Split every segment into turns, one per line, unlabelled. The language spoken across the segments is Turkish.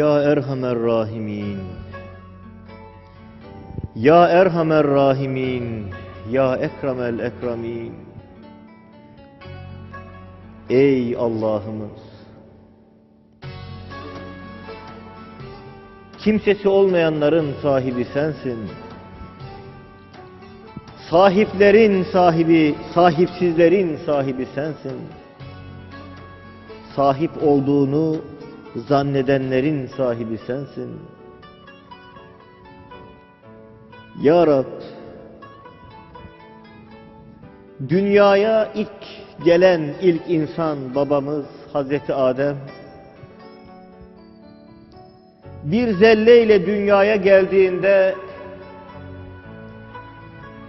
Ya Erhamer Rahimin Ya Erhamer Rahimin Ya Ekremel Ekremin Ey Allah'ımız Kimsesi olmayanların sahibi sensin. Sahiplerin sahibi, sahipsizlerin sahibi sensin. Sahip olduğunu zannedenlerin sahibi sensin. Ya Rab, dünyaya ilk gelen ilk insan babamız Hazreti Adem, bir zelleyle dünyaya geldiğinde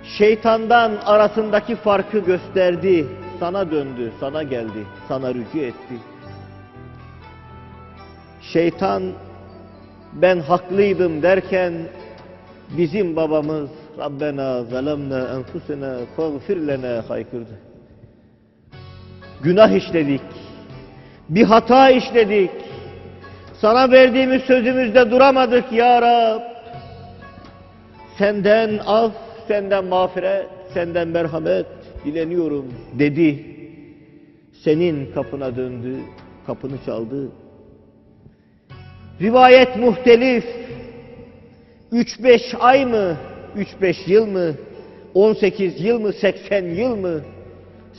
şeytandan arasındaki farkı gösterdi, sana döndü, sana geldi, sana rücu etti. Şeytan ben haklıydım derken bizim babamız Rabbena zalemna enfusena faghfir lena haykırdı. Günah işledik. Bir hata işledik. Sana verdiğimiz sözümüzde duramadık ya Rab. Senden af, senden mağfiret, senden merhamet dileniyorum dedi. Senin kapına döndü, kapını çaldı. Rivayet muhtelif. 3-5 ay mı, 3-5 yıl mı, 18 yıl mı, 80 yıl mı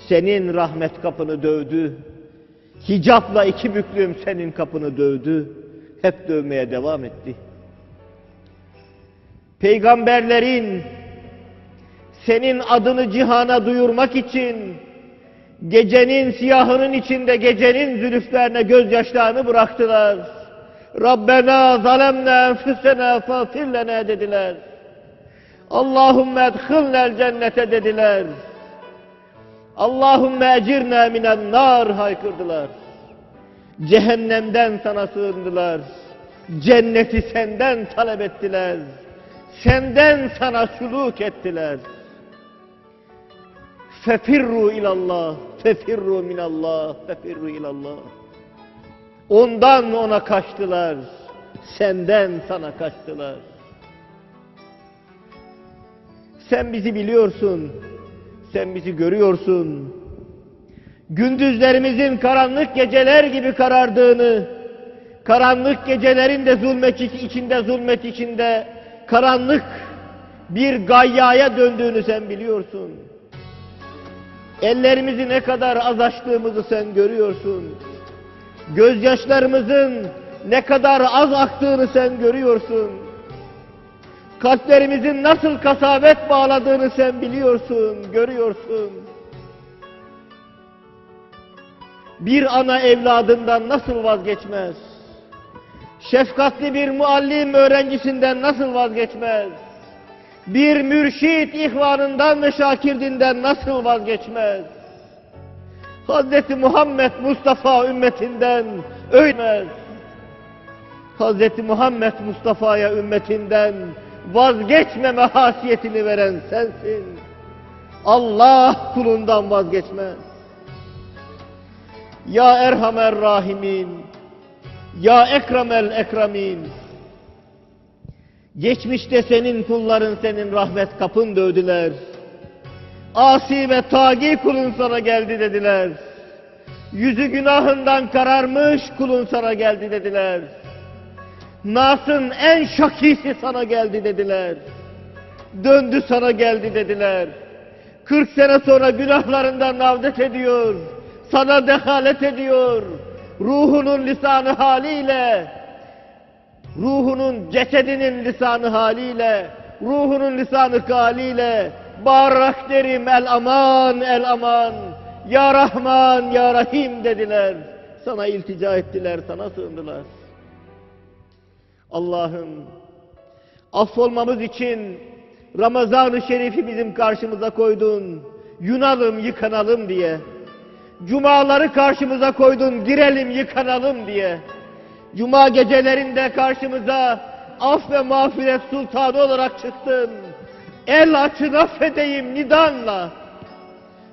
senin rahmet kapını dövdü. Hicapla iki büklüm senin kapını dövdü. Hep dövmeye devam etti. Peygamberlerin senin adını cihana duyurmak için gecenin siyahının içinde gecenin zülüflerine gözyaşlarını bıraktılar. Rabbena zalemna enfusena fagfir lena dediler. Allahümme edhilnel cennete dediler. Allahümme ecirna minen nar haykırdılar. Cehennemden sana sığındılar. Cenneti senden talep ettiler. Senden sana suluk ettiler. Fefirru ilallah, fefirru minallah, fefirru ilallah. Ondan ona kaçtılar. Senden sana kaçtılar. Sen bizi biliyorsun. Sen bizi görüyorsun. Gündüzlerimizin karanlık geceler gibi karardığını, karanlık gecelerin de zulmet içinde, zulmet içinde, karanlık bir gayyaya döndüğünü sen biliyorsun. Ellerimizi ne kadar az açtığımızı sen görüyorsun. Gözyaşlarımızın ne kadar az aktığını sen görüyorsun. Kalplerimizin nasıl kasabet bağladığını sen biliyorsun, görüyorsun. Bir ana evladından nasıl vazgeçmez? Şefkatli bir muallim öğrencisinden nasıl vazgeçmez? Bir mürşit ihvanından ve şakirdinden nasıl vazgeçmez? Hazreti Muhammed Mustafa ümmetinden öylemez. Hazreti Muhammed Mustafa'ya ümmetinden vazgeçmeme hasiyetini veren sensin. Allah kulundan vazgeçmez. Ya Erhamer Rahimin, Ya Ekremel Ekremin, geçmişte senin kulların senin rahmet kapın dövdüler. Asi ve tagi kulun sana geldi dediler. Yüzü günahından kararmış kulun sana geldi dediler. Nas'ın en şakisi sana geldi dediler. Döndü sana geldi dediler. 40 sene sonra günahlarından navdet ediyor. Sana dehalet ediyor. Ruhunun lisanı haliyle, ruhunun cesedinin lisanı haliyle, ruhunun lisanı haliyle bağırarak derim el aman el aman ya Rahman ya Rahim dediler. Sana iltica ettiler, sana sığındılar. Allah'ım affolmamız için Ramazan-ı Şerif'i bizim karşımıza koydun. Yunalım, yıkanalım diye. Cumaları karşımıza koydun, girelim, yıkanalım diye. Cuma gecelerinde karşımıza af ve mağfiret sultanı olarak çıktın. El açın affedeyim nidanla.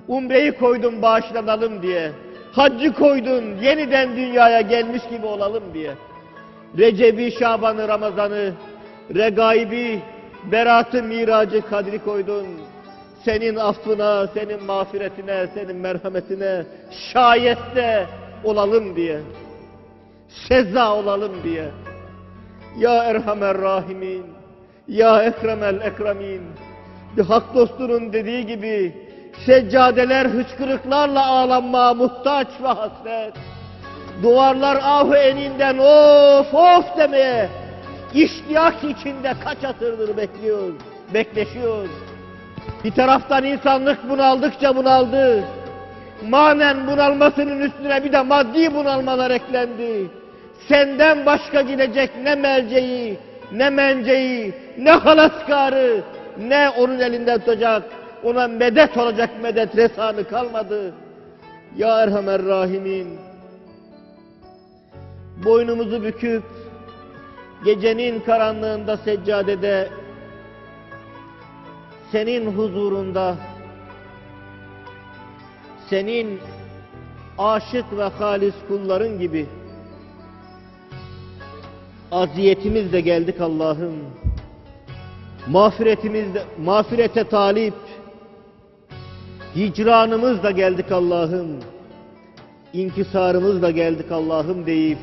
Umreyi koydun bağışlanalım diye. Haccı koydun yeniden dünyaya gelmiş gibi olalım diye. Recebi, Şaban'ı, Ramazan'ı, Regaibi, Berat'ı, Miracı, Kadri koydun. Senin affına, senin mağfiretine, senin merhametine şayeste olalım diye. Seza olalım diye. Ya Erhamer Rahimin, Ya Ekremel Ekremin. Bir hak dostunun dediği gibi seccadeler hıçkırıklarla ağlanmaya muhtaç ve hasret. Duvarlar ahu eninden of of demeye iştiyak içinde kaç asırdır bekliyor, bekleşiyor. Bir taraftan insanlık bunaldıkça bunaldı. Manen bunalmasının üstüne bir de maddi bunalmalar eklendi. Senden başka gidecek ne merceği, ne menceği, ne halaskarı, ne onun elinden tutacak, ona medet olacak medet resanı kalmadı. Ya Erhamer Rahimin, boynumuzu büküp, gecenin karanlığında seccadede, senin huzurunda, senin aşık ve halis kulların gibi aziyetimizle geldik Allah'ım. Mağfiretimizle, mağfirete talip, hicranımızla geldik Allah'ım. İnkisarımızla geldik Allah'ım deyip,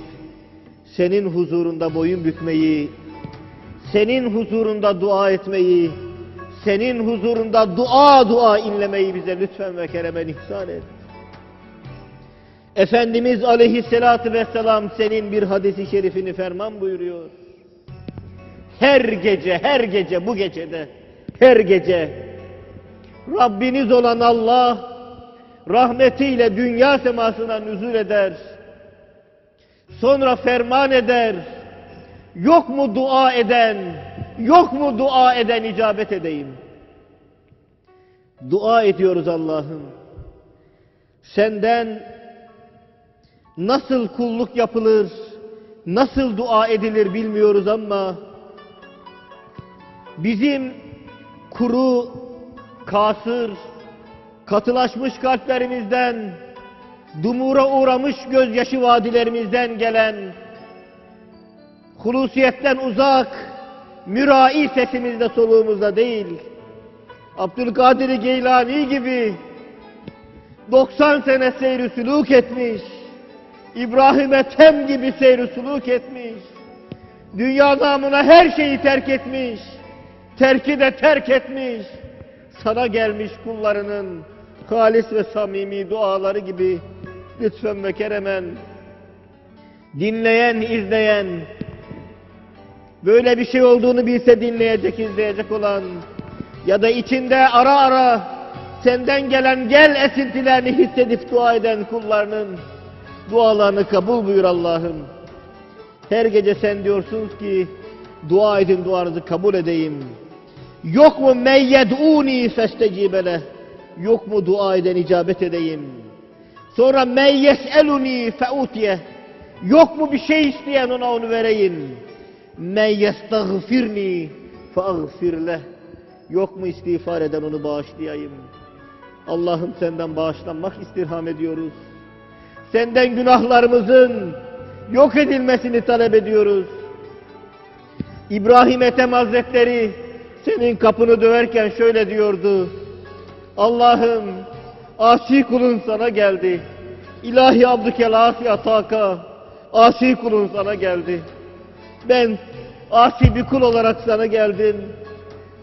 senin huzurunda boyun bükmeyi, senin huzurunda dua etmeyi, senin huzurunda dua dua inlemeyi bize lütfen ve keremen ihsan et. Efendimiz aleyhissalatü vesselam senin bir hadisi şerifini ferman buyuruyor. Her gece, her gece bu gecede, her gece Rabbiniz olan Allah rahmetiyle dünya semasına nüzul eder. Sonra ferman eder. Yok mu dua eden, yok mu dua eden icabet edeyim. Dua ediyoruz Allah'ım. Senden nasıl kulluk yapılır, nasıl dua edilir bilmiyoruz ama bizim kuru, kasır, katılaşmış kalplerimizden, dumura uğramış gözyaşı vadilerimizden gelen, hulusiyetten uzak, mürai sesimizde soluğumuzda değil, Abdülkadir Geylani gibi 90 sene seyri sülük etmiş, İbrahim Ethem gibi seyri sülük etmiş, dünya namına her şeyi terk etmiş, terki de terk etmiş, sana gelmiş kullarının halis ve samimi duaları gibi lütfen ve keremen. Dinleyen, izleyen, böyle bir şey olduğunu bilse dinleyecek, izleyecek olan ya da içinde ara ara senden gelen gel esintilerini hissedip dua eden kullarının dualarını kabul buyur Allah'ım. Her gece sen diyorsunuz ki dua edin duanızı kabul edeyim. Yok mu meyyed'uni festecibele. Yok mu dua eden icabet edeyim. Sonra men yes'eluni feutiye. Yok mu bir şey isteyen ona onu vereyim. Men yestagfirni feagfir leh. Yok mu istiğfar eden onu bağışlayayım. Allah'ım senden bağışlanmak istirham ediyoruz. Senden günahlarımızın yok edilmesini talep ediyoruz. İbrahim Ethem Hazretleri senin kapını döverken şöyle diyordu. Allah'ım asi kulun sana geldi. İlahi abdükel asi ataka. Asi kulun sana geldi. Ben asi bir kul olarak sana geldim.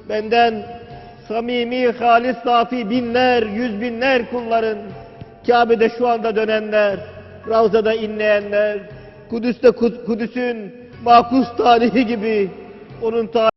Benden samimi, halis, safi binler, yüz binler kulların, Kabe'de şu anda dönenler, Ravza'da inleyenler, Kudüs'te Kudüs'ün makus tarihi gibi onun tarihi